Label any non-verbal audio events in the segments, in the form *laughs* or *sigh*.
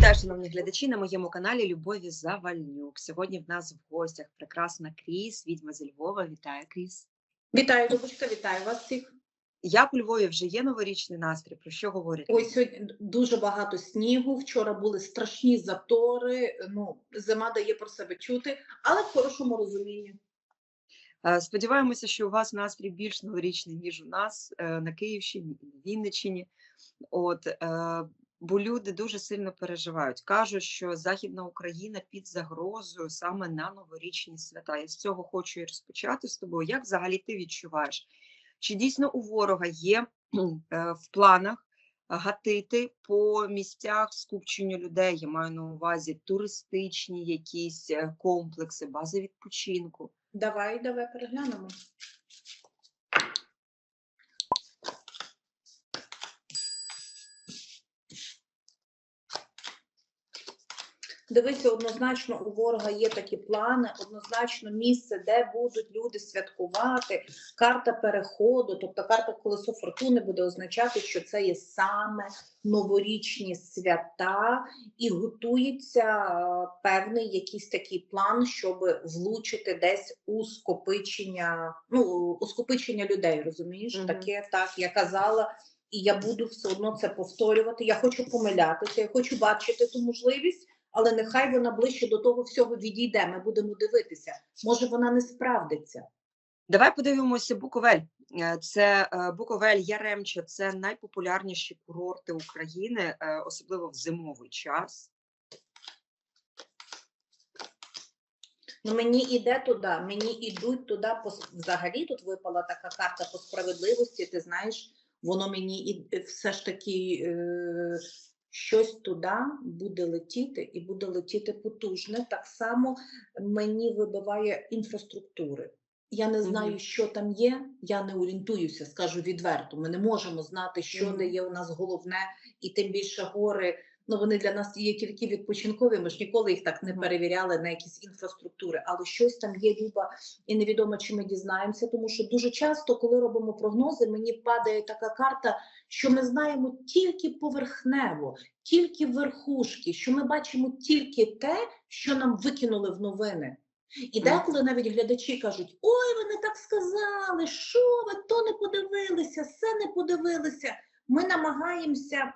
Вітаю, шановні глядачі, на моєму каналі Любові Завальнюк. Сьогодні в нас в гостях прекрасна Кріс, відьма зі Львова. Вітаю, Кріс. Вітаю, Любочка, вітаю вас всіх. Як у Львові вже є новорічний настрій? Про що говорять? Ой, сьогодні дуже багато снігу. Вчора були страшні затори. Ну, зима дає про себе чути, але в хорошому розумінні. Е, Сподіваємося, що у вас настрій більш новорічний, ніж у нас е, на Київщині Вінниччині. От, е, бо люди дуже сильно переживають. Кажуть, що Західна Україна під загрозою саме на новорічні свята. Я з цього хочу і розпочати з тобою. Як взагалі ти відчуваєш? Чи дійсно у ворога є е, в планах гатити по місцях скупченню людей? Я маю на увазі туристичні якісь е, комплекси, бази відпочинку. Давай, давай переглянемо. Дивися, однозначно у ворога є такі плани, однозначно місце, де будуть люди святкувати, карта переходу, тобто карта колесо фортуни буде означати, що це є саме новорічні свята, і готується е, певний якийсь такий план, щоб влучити десь у скопичення, ну у скопичення людей, розумієш? Мгм. Таке так я казала. І я буду все одно це повторювати. Я хочу помилятися, я хочу бачити ту можливість, але нехай вона ближче до того всього відійде. Ми будемо дивитися. Може, вона не справдиться. Давай подивимося Буковель. Е, Це е, Буковель, Яремче, це найпопулярніші курорти України, е, особливо в зимовий час. Ну мені іде туди, мені ідуть туди. Взагалі тут випала така карта по справедливості. Ти знаєш, воно мені і все ж таки е, щось туди буде летіти і буде летіти потужне. Так само мені вибиває інфраструктури. Я не знаю, що там є. Я не орієнтуюся, скажу відверто. Ми не можемо знати, що де є у нас головне, і тим більше гори. Ну вони для нас є тільки відпочинкові. Ми ж ніколи їх так не перевіряли на якісь інфраструктури, але щось там є люба, і невідомо, чи ми дізнаємося. Тому що дуже часто, коли робимо прогнози, мені падає така карта, що ми знаємо тільки поверхнево, тільки верхушки, що ми бачимо тільки те, що нам викинули в новини. І деколи навіть глядачі кажуть: ой, ви не так сказали, що ви то не подивилися, все не подивилися. Ми намагаємося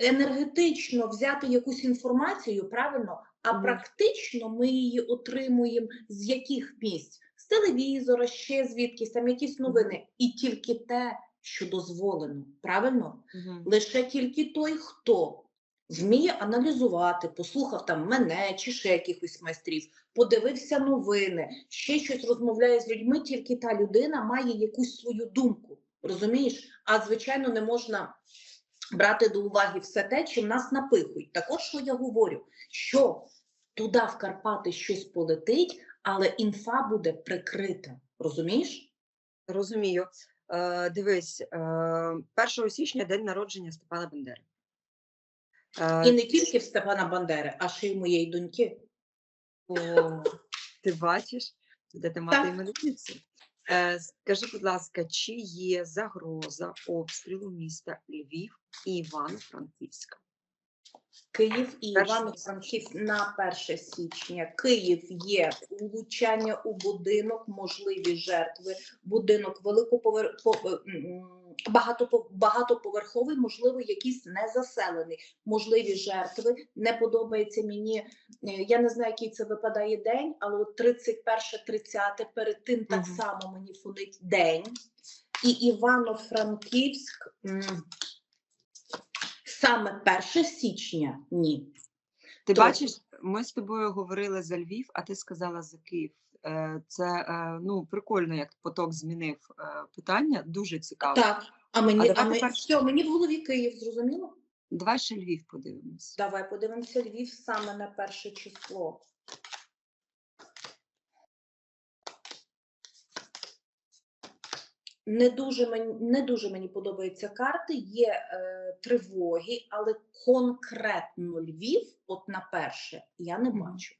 енергетично взяти якусь інформацію, правильно, а практично ми її отримуємо з яких місць? З телевізора, ще звідкись, там якісь новини, і тільки те, що дозволено, правильно? Лише тільки той, хто вміє аналізувати, послухав там мене чи ще якихось майстрів, подивився новини, ще щось розмовляє з людьми, тільки та людина має якусь свою думку. Розумієш? А звичайно, не можна брати до уваги все те, чим нас напихують. Також що я говорю, що туди в Карпати щось полетить, але інфа буде прикрита. Розумієш? Розумію. Е, Дивись, е, 1 січня день народження Степана Бандери. Е, І не тільки в Степана Бандери, а ще й моєї доньки. О, ти бачиш, де мати Так. Е, Скажи, будь ласка, чи є загроза обстрілу міста Львів і Івано-Франківська? Київ і Івано-Франківськ на 1 січня. Київ є влучання у будинок, можливі жертви. Будинок великоповер... по- е, багатоповерховий, можливо, якийсь незаселений. Можливі жертви. Не подобається мені. е, Я не знаю, який це випадає день, але от 31-30 перед тим так само мені фонить день. І Івано-Франківськ. Саме 1 січня ні. Ти То- бачиш, ми з тобою говорили за Львів, а ти сказала за Київ. Е, Це е, ну прикольно, як поток змінив е, питання. Дуже цікаво. Так, а мені, давай а ми, тепер- все, мені в голові Київ, зрозуміло? Давай ще Львів подивимось. Давай подивимося Львів саме на перше число. Не дуже мені не дуже мені подобаються карти. Є е, тривоги, але конкретно Львів, от на перше, я не бачу.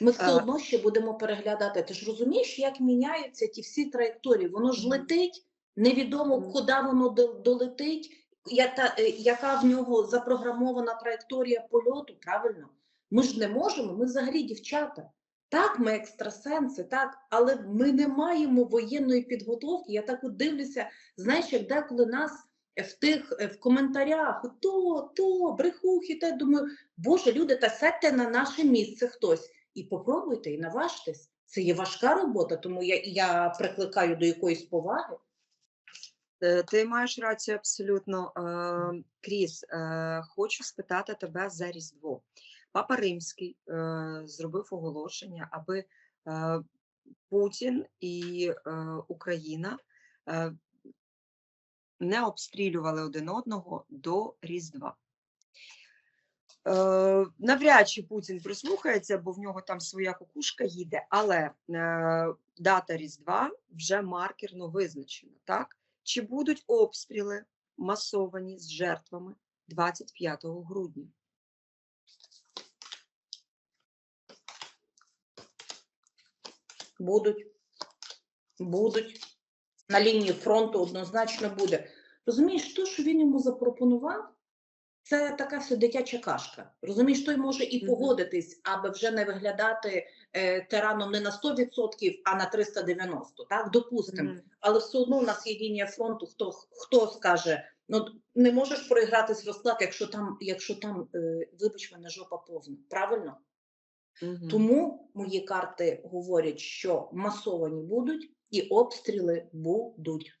Ми все Е. одно ще будемо переглядати. Ти ж розумієш, як міняються ті всі траєкторії? Воно ж летить, невідомо куди воно долетить. я та, е, яка в нього запрограмована траєкторія польоту, правильно? Ми ж не можемо, ми взагалі дівчата. Так, ми екстрасенси, так, але ми не маємо воєнної підготовки. Я так от дивлюся, знаєш, як деколи нас в тих е, в коментарях то, то, брехухи, та думаю, Боже, люди, та сядьте на наше місце хтось і попробуйте, і наважтесь. Це є важка робота, тому я, я прикликаю до якоїсь поваги. Е, Ти маєш рацію абсолютно. Е, Кріс, е, хочу спитати тебе за Різдво. Папа Римський е, зробив оголошення, аби е, Путін і е, Україна не обстрілювали один одного до Різдва. Навряд чи Путін прислухається, бо в нього там своя кукушка їде, але дата Різдва вже маркерно визначена. Так? Чи будуть обстріли масовані з жертвами 25 грудня? Будуть. Будуть. На лінії фронту однозначно буде. Розумієш, то, що він йому запропонував, це така все дитяча кашка. Розумієш, той може і погодитись, аби вже не виглядати е, тираном не на 100%, а на 390%. Так, допустимо. Але все одно у нас є лінія фронту. Хто хто скаже, ну не можеш проігратись розклад, якщо там, якщо там, е, вибач мене, жопа повна. Правильно? Мгм. Тому мої карти говорять, що масовані будуть і обстріли будуть.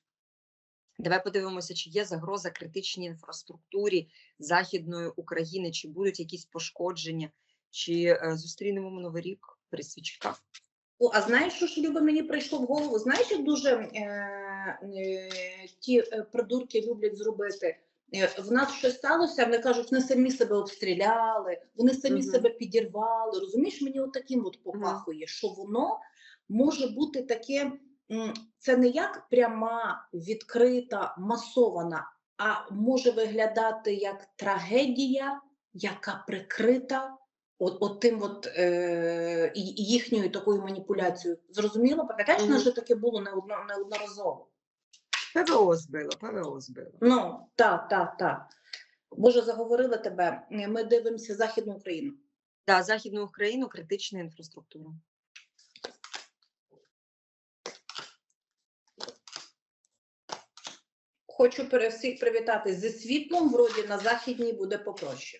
Давай подивимося, чи є загроза критичній інфраструктурі Західної України, чи будуть якісь пошкодження, чи е, зустрінемо ми новий рік при свічках. О, а знаєш, що ж Люба, мені прийшло в голову? Знаєш, як дуже е, е, ті е, придурки люблять зробити? Е, в нас щось сталося, вони кажуть, вони самі себе обстріляли, вони самі Мгм. себе підірвали. Розумієш, мені отаким от попахує, що воно може бути таке, це не як пряма, відкрита, масована, а може виглядати як трагедія, яка прикрита от, от тим от, е, їхньою такою маніпуляцією. Зрозуміло? Пам'ятаєш, нас же таке було неодноразово. ПВО збило, ПВО збило. Ну, так, так, так. Боже, заговорила тебе. Ми дивимося Західну Україну. Да, Західну Україну критична інфраструктура. Хочу пере- всіх привітати зі світлом. Вроді на західній буде попроще.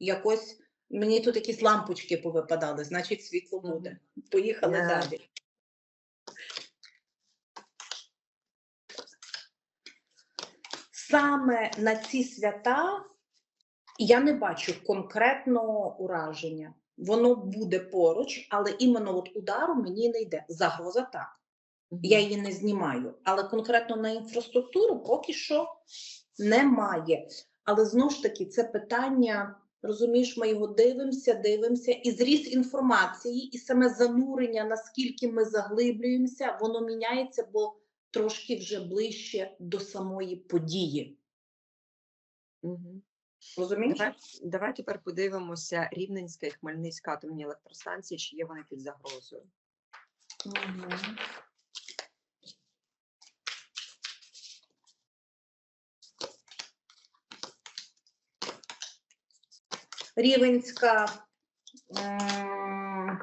Якось мені тут якісь лампочки повипадали, значить, світло буде. Поїхали Е, далі. Саме на ці свята я не бачу конкретного ураження. Воно буде поруч, але іменно от удару мені не йде. Загроза так. Я її не знімаю. Але конкретно на інфраструктуру поки що немає. Але знову ж таки, це питання, розумієш, ми його дивимося, дивимося, і зріст інформації, і саме занурення, наскільки ми заглиблюємося, воно міняється, бо трошки вже ближче до самої події. Розумієш? Давай, давай тепер подивимося Рівненська і Хмельницька атомні електростанції, чи є вони під загрозою. Мгм. Рівенська м,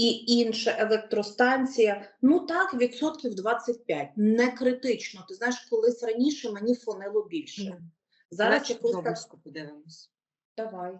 і інша електростанція. Ну так, відсотків 25. Не критично. Ти знаєш, колись раніше мені фонило більше. Давай Зараз якось так. Подивимось. Давай.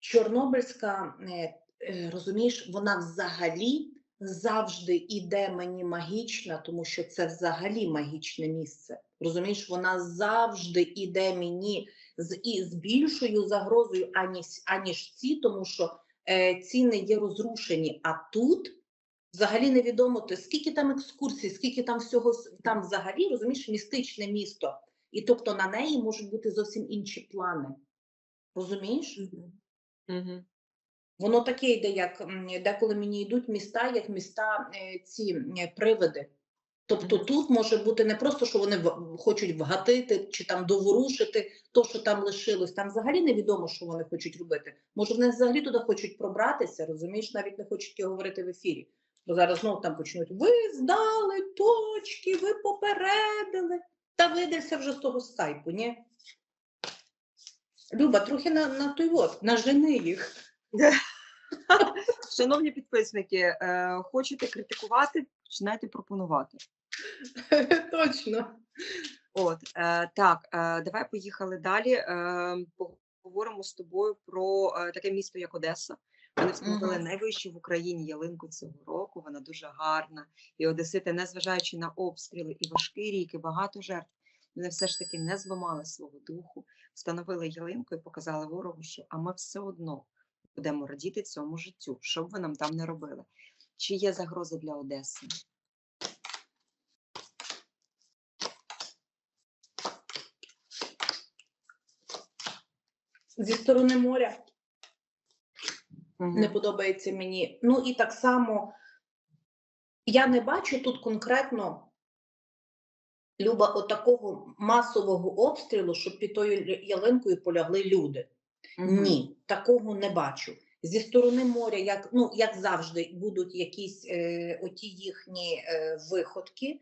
Чорнобильська, е, е, розумієш, вона взагалі завжди іде мені магічна, тому що це взагалі магічне місце. Розумієш, вона завжди іде мені з, і з більшою загрозою, аніж, аніж ці, тому що е, ці не є розрушені. А тут взагалі невідомо, то скільки там екскурсій, скільки там всього там взагалі, розумієш, містичне місто. І тобто на неї можуть бути зовсім інші плани. Розумієш? Угу. Воно таке йде, як деколи мені йдуть міста, як міста е, ці е, привиди. Тобто тут може бути не просто, що вони хочуть вгатити чи там доворушити то, що там лишилось. Там взагалі невідомо, що вони хочуть робити. Може, вони взагалі туди хочуть пробратися, розумієш, навіть не хочуть говорити в ефірі. Бо зараз знову там почнуть: ви здали точки, ви попередили. Та видався вже з того скайпу, ні? Люба, трохи на, на той от, нажени їх. *laughs* Шановні підписники, е, хочете критикувати, починайте пропонувати. *laughs* Точно. От е, так, е, давай поїхали далі. Поговоримо з тобою про таке місто, як Одеса. Вони встановили найвищу в Україні ялинку цього року. Вона дуже гарна. І Одесити, незважаючи на обстріли і важкий рік, і багато жертв, вони все ж таки не зламали свого духу, встановили ялинку і показали ворогу, що а ми все одно будемо радіти цьому життю, що б ви нам там не робили. Чи є загроза для Одеси? Зі сторони моря Мгм. не подобається мені. Ну і так само я не бачу тут конкретно Люба отакого масового обстрілу, щоб під тою ялинкою полягли люди. Ні, такого не бачу. Зі сторони моря, як, ну, як завжди, будуть якісь е, оті їхні е, виходки.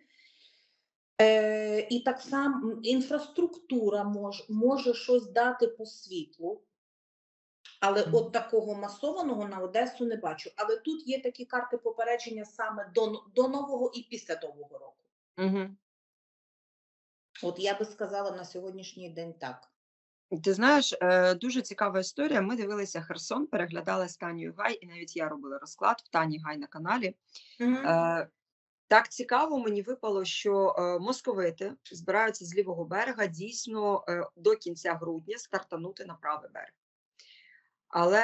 Е, і так само інфраструктура мож, може щось дати по світлу, але Мгм. от такого масованого на Одесу не бачу. Але тут є такі карти попередження саме до, до Нового і після Нового року. Мгм. От я би сказала на сьогоднішній день так. Ти знаєш, е, дуже цікава історія. Ми дивилися Херсон, переглядали з Танію Гай, і навіть я робила розклад в Тані Гай на каналі. Е, Так цікаво мені випало, що е, московити збираються з лівого берега дійсно е, до кінця грудня стартанути на правий берег. Але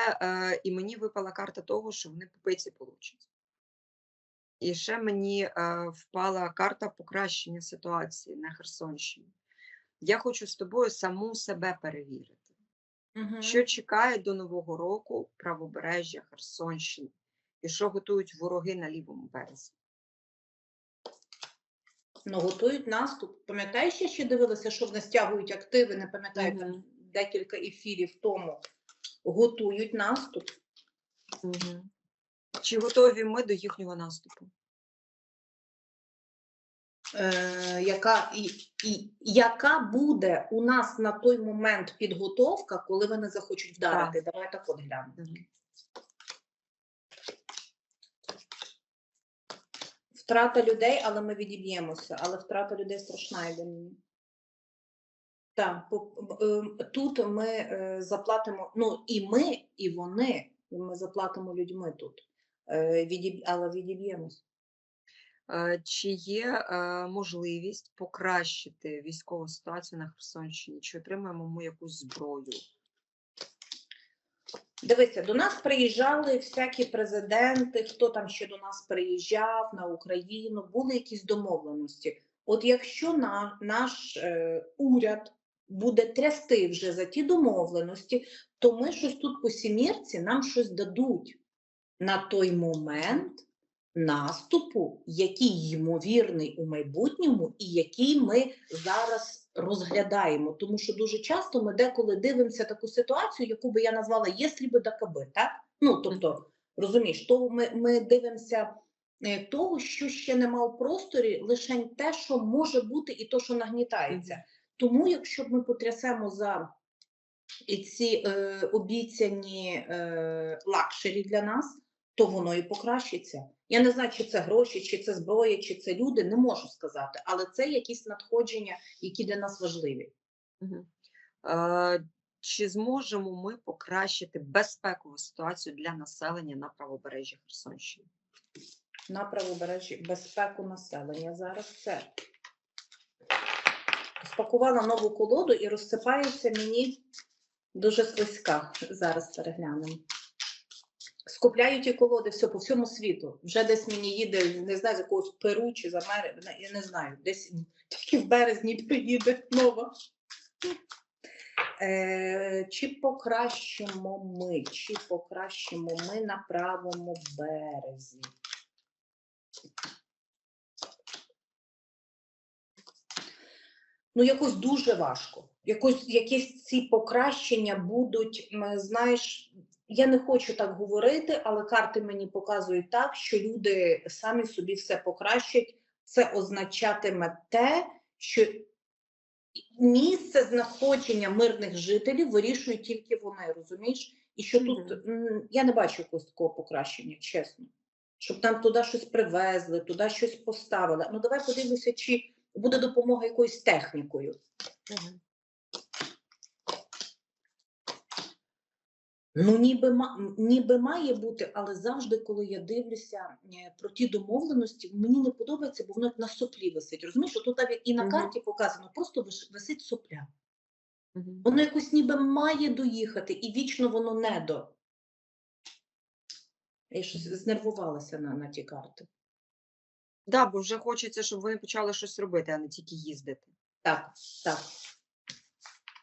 і мені випала карта того, що вони попиці получать. І ще мені впала карта покращення ситуації на Херсонщині. Я хочу з тобою саму себе перевірити. Мгм. Що чекає до Нового року правобережжя Херсонщини? І що готують вороги на лівому березі? Ну, готують наступ. Пам'ятаєш, я ще дивилася, що вони стягують активи, не пам'ятаю, там декілька ефірів тому. Готують наступ. Мгм. Чи готові ми до їхнього наступу? Е, яка, і, і, яка буде у нас на той момент підготовка, коли вони захочуть вдарити? Давай так от глянемо. Втрата людей, але ми відіб'ємося. Але втрата людей страшна йде мені. Так, ем, тут ми е, заплатимо, ну і ми, і вони, і ми заплатимо людьми тут, е, але відіб'ємося. Е, Чи є е, можливість покращити військову ситуацію на Херсонщині? Чи отримаємо ми якусь зброю? Дивися, до нас приїжджали всякі президенти, хто там ще до нас приїжджав на Україну, були якісь домовленості. От якщо на, наш е, уряд буде трясти вже за ті домовленості, то ми щось тут по сімірці нам щось дадуть на той момент наступу, який ймовірний у майбутньому, і який ми зараз розглядаємо. Тому що дуже часто ми деколи дивимося таку ситуацію, яку би я назвала «єслі би да каби», так? Ну, тобто, розумієш, то ми, ми дивимося е, того, що ще нема в просторі, лише те, що може бути, і то, що нагнітається. Тому, якщо ми потрясемо за ці е, обіцяні е, лакшері для нас, то воно і покращиться. Я не знаю, чи це гроші, чи це зброя, чи це люди, не можу сказати, але це якісь надходження, які для нас важливі. Мгм. Е, Чи зможемо ми покращити безпекову ситуацію для населення на правобережжі Херсонщини? На правобережжі безпеку населення. Зараз це спакувала нову колоду і розсипається мені дуже слизька. Зараз переглянемо. Скупляю ті колоди все по всьому світу. Вже десь мені їде, не знаю, з якогось Перу чи з Америки, я не знаю. Десь тільки в березні *laughs* приїде нова. Е, чи покращимо ми, чи покращимо ми на правому березі? Ну, якось дуже важко. Якось, якісь ці покращення будуть, знаєш, я не хочу так говорити, але карти мені показують так, що люди самі собі все покращать. Це означатиме те, що місце знаходження мирних жителів вирішують тільки вони, розумієш? І що тут я не бачу якогось такого покращення, чесно. Щоб нам туди щось привезли, туди щось поставили. Ну давай подивимося, чи буде допомога якоюсь технікою. Мгм. Ну, ніби, ніби має бути, але завжди, коли я дивлюся е, про ті домовленості, мені не подобається, бо воно на соплі висить. Розумієш, тут навіть і на карті показано, просто висить сопля. Воно якось ніби має доїхати, і вічно воно не до. Я щось знервувалася на, на ті карти. Да, бо вже хочеться, щоб вони почали щось робити, а не тільки їздити. Так, так.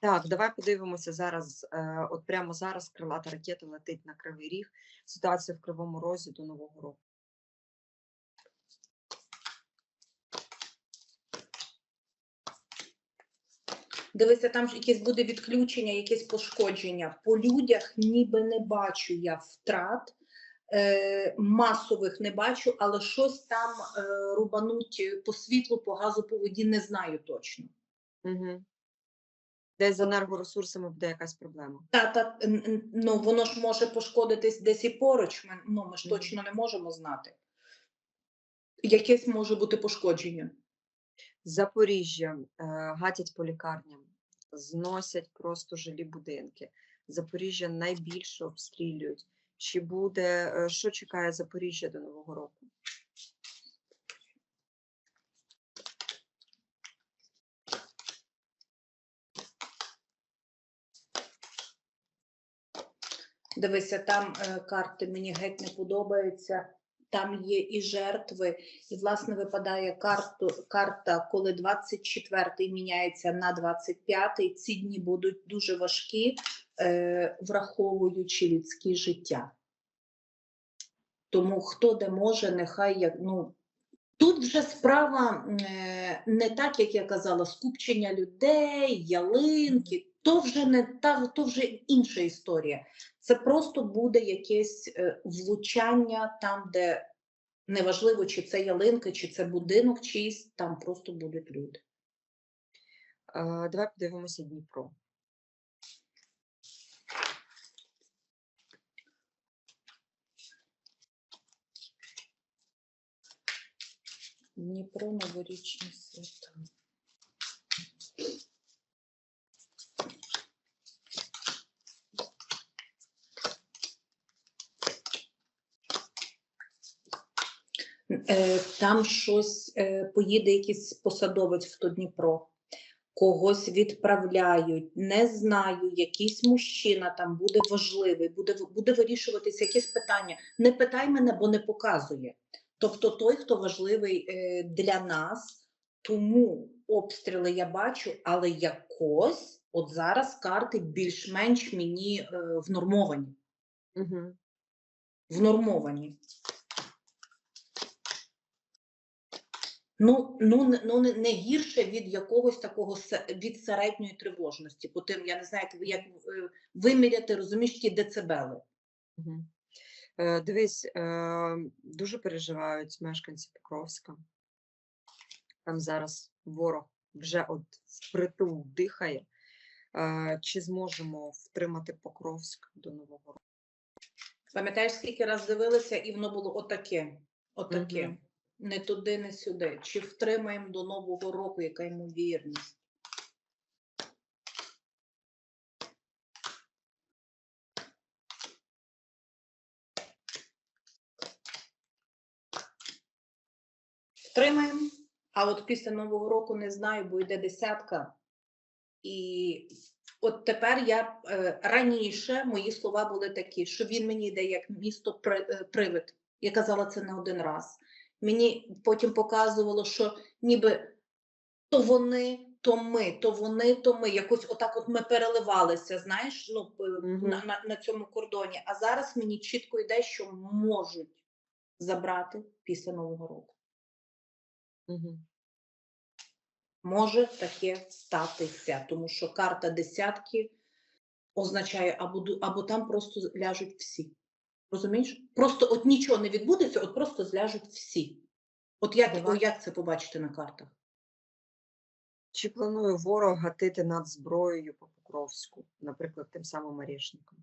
Так, давай подивимося зараз. Е, от прямо зараз крилата ракета летить на Кривий Ріг. Ситуація в Кривому Розі до Нового року. Дивися, там ж якесь буде відключення, якесь пошкодження. По людях ніби не бачу я втрат. Е, масових не бачу, але щось там е, рубануть по світлу, по газу, по воді, не знаю точно. Угу. Десь з енергоресурсами буде якась проблема. Та, та, ну, воно ж може пошкодитись десь і поруч, ми, ну, ми ж точно не можемо знати. Якесь може бути пошкодження. Запоріжжя е, гатять по лікарням, зносять просто жилі будинки. Запоріжжя найбільше обстрілюють. Чи буде е, що чекає Запоріжжя до Нового року? Дивися, там е, карти мені геть не подобаються. Там є і жертви, і власне випадає карту, карта, коли 24-й міняється на 25-й. Ці дні будуть дуже важкі, е, враховуючи людське життя. Тому хто де може, нехай як ну. Тут вже справа е, не так, як я казала, скупчення людей, ялинки. То вже не та то вже інша історія. Це просто буде якесь е, влучання там, де неважливо, чи це ялинка, чи це будинок чийсь, там просто будуть люди. Е, Давай подивимося Дніпро. Дніпро новорічні свята. Там щось е, поїде якийсь посадовець в то Дніпро, когось відправляють. Не знаю, якийсь мужчина там буде важливий, буде, буде вирішуватися якесь питання. Не питай мене, бо не показує. Тобто той, хто важливий е, для нас, тому обстріли я бачу, але якось от зараз карти більш-менш мені е, внормовані. Угу. Внормовані. Ну, ну, ну не, гірше від якогось такого від середньої тривожності. По тим, я не знаю, як, як е, виміряти, розумієш, ті децибели. Угу. Е, дивись, е, дуже переживають мешканці Покровська. Там зараз ворог вже от впритул дихає. Е, чи зможемо втримати Покровськ до Нового року? Пам'ятаєш, скільки раз дивилися, і воно було отаке. Отаке. Мгм. Не туди, не сюди. Чи втримаємо до Нового року, яка ймовірність? Втримаємо. А от після Нового року не знаю, бо йде десятка. І от тепер я е, раніше мої слова були такі, що він мені йде як місто е, привид. Я казала це не один раз. Мені потім показувало, що ніби то вони, то ми, то вони, то ми. Якось отак от ми переливалися, знаєш, ну, на, на, на цьому кордоні. А зараз мені чітко йде, що можуть забрати після Нового року. Угу. Може таке статися, тому що карта десятки означає, або, або там просто ляжуть всі. Розумієш? Просто от нічого не відбудеться, от просто зляжуть всі. От як, Давай. о, як це побачити на картах? Чи планує ворог гатити над зброєю по Покровську, наприклад, тим самим Орешником?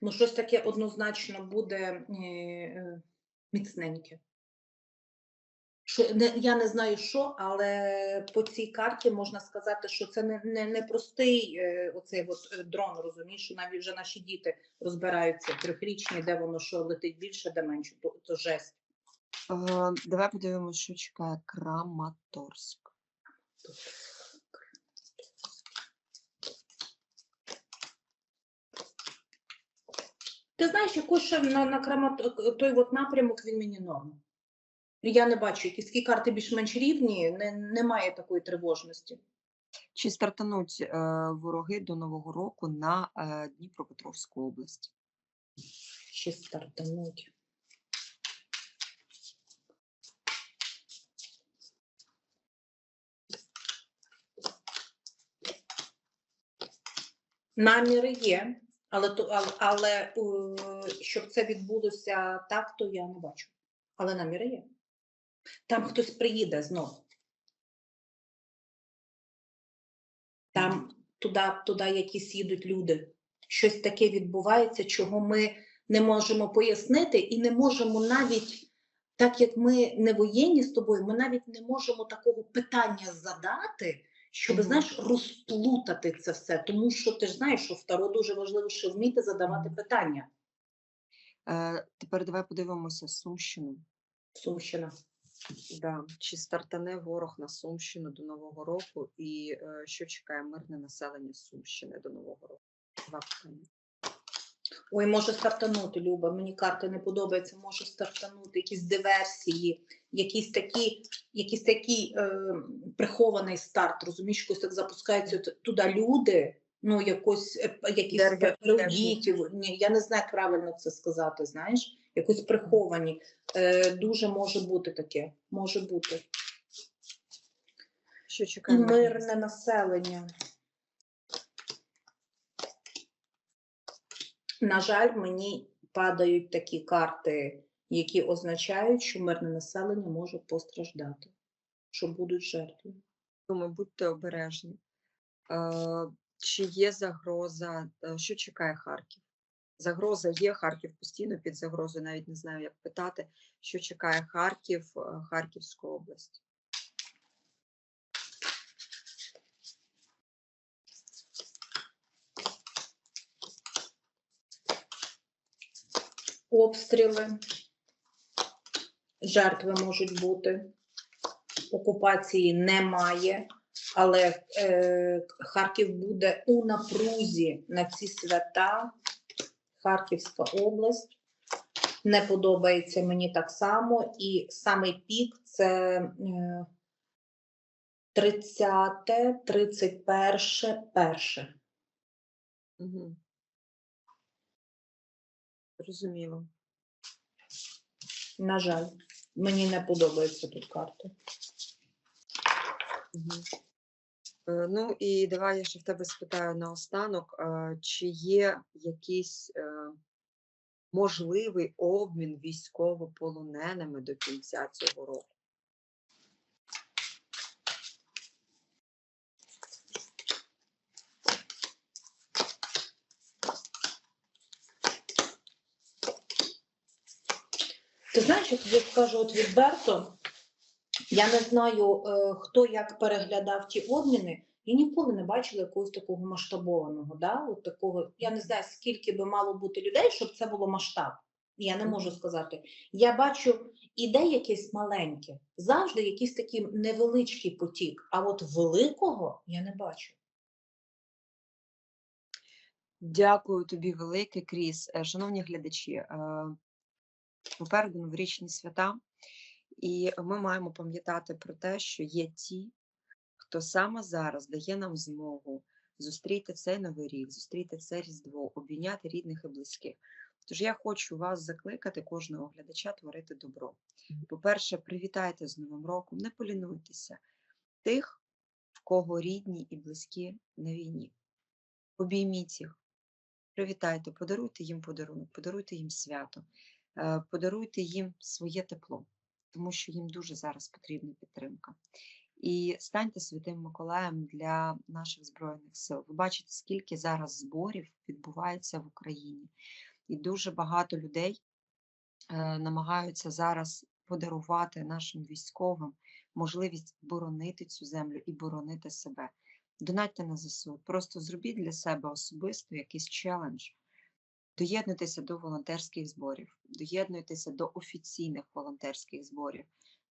Ну, щось таке однозначно буде е, е, міцненьке. Що, не, я не знаю що, але по цій карті можна сказати, що це не, не, не простий е, оцей от, е, дрон, розумієш, що навіть вже наші діти розбираються трьохрічні, де воно що летить більше, де менше, то, то жесть. Е, давай подивимося, що чекає Краматорськ. Ти знаєш, якось на, на Крамат, той от напрямок він мені норм. Я не бачу, якісь карти більш-менш рівні, не, немає такої тривожності. Чи стартануть е, вороги до Нового року на е, Дніпропетровську область? Ще стартануть. Наміри є, але, то, але, але щоб це відбулося так, то я не бачу. Але наміри є. Там хтось приїде знову. Там туди, туди якісь їдуть люди. Щось таке відбувається, чого ми не можемо пояснити, і не можемо навіть, так як ми не воєнні з тобою, ми навіть не можемо такого питання задати, щоб, Мгм. знаєш, розплутати це все. Тому що ти ж знаєш, що в Таро дуже важливо ще вміти задавати питання. Е, тепер давай подивимося Сумщину. Сумщина. Да. Чи стартане ворог на Сумщину до Нового року? І е, що чекає мирне населення Сумщини до Нового року? Два питання. Ой, може стартанути, Люба. Мені карти не подобаються. Може стартанути якісь диверсії, якісь такі, якийсь такий е, прихований старт. Розумієш, якось так запускаються туди люди. Ну, якось е, якісь Ні, я не знаю, як правильно це сказати. Знаєш, якось приховані. Е, дуже може бути таке. Може бути. Що І чекає мирне населення. На жаль, мені падають такі карти, які означають, що мирне населення може постраждати, що будуть жертви. Тому будьте обережні. Е, Чи є загроза? е, Що чекає Харків? Загроза є, Харків постійно під загрозою, навіть не знаю, як питати, що чекає Харків, е, Харківську область. Обстріли, жертви можуть бути, окупації немає, але е, Харків буде у напрузі на ці свята. Харківська область. Не подобається мені так само. І самий пік це е, 30, 31, перше. Угу. Зрозуміло. На жаль, мені не подобаються тут карти. Мгм. Е, Ну і давай я ще в тебе спитаю наостанок, чи є якийсь е, можливий обмін військовополоненими до кінця цього року? Ти знаєш, я тобі скажу от відверто, я не знаю, е, хто як переглядав ті обміни. Я ніколи не бачила якогось такого масштабованого. Да? От такого, я не знаю, скільки би мало бути людей, щоб це було масштаб. Я не можу сказати. Я бачу іде якесь маленьке, завжди якийсь такий невеличкий потік, а от великого я не бачу. Дякую тобі велике, Кріс. Е, Шановні глядачі, е, попереду новорічні свята, і ми маємо пам'ятати про те, що є ті, хто саме зараз дає нам змогу зустріти цей новий рік, зустріти це Різдво, обійняти рідних і близьких. Тож я хочу вас закликати, кожного глядача, творити добро. По-перше, привітайте з Новим роком, не полінуйтеся тих, в кого рідні і близькі на війні. Обійміть їх, привітайте, подаруйте їм подарунок, подаруйте їм свято, е, подаруйте їм своє тепло, тому що їм дуже зараз потрібна підтримка. І станьте святим Миколаєм для наших збройних сил. Ви бачите, скільки зараз зборів відбувається в Україні, і дуже багато людей е, намагаються зараз подарувати нашим військовим можливість боронити цю землю і боронити себе. Донатьте на ЗСУ. Просто зробіть для себе особисто якийсь челендж. Доєднуйтеся до волонтерських зборів, доєднуйтеся до офіційних волонтерських зборів,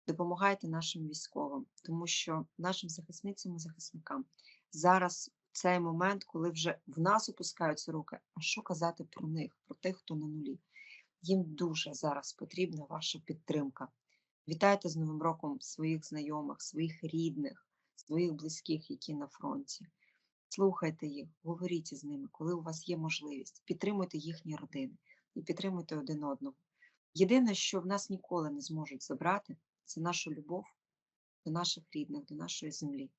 допомагайте нашим військовим, тому що нашим захисницям і захисникам зараз цей момент, коли вже в нас опускаються руки, а що казати про них, про тих, хто на нулі? Їм дуже зараз потрібна ваша підтримка. Вітайте з Новим роком своїх знайомих, своїх рідних, своїх близьких, які на фронті. Слухайте їх, говоріть з ними, коли у вас є можливість. Підтримуйте їхні родини і підтримуйте один одного. Єдине, що в нас ніколи не зможуть забрати, це нашу любов до наших рідних, до нашої землі.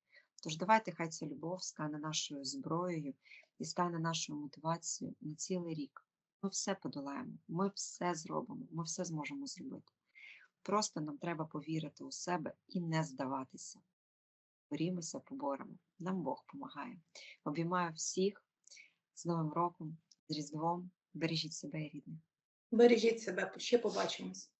Тож давайте хай ця любов стане нашою зброєю і стане нашою мотивацією на цілий рік. Ми все подолаємо, ми все зробимо, ми все зможемо зробити. Просто нам треба повірити у себе і не здаватися. Борімося, поборемо. Нам Бог допомагає. Обіймаю всіх з Новим роком, з Різдвом. Бережіть себе і рідних. Бережіть себе, ще побачимось.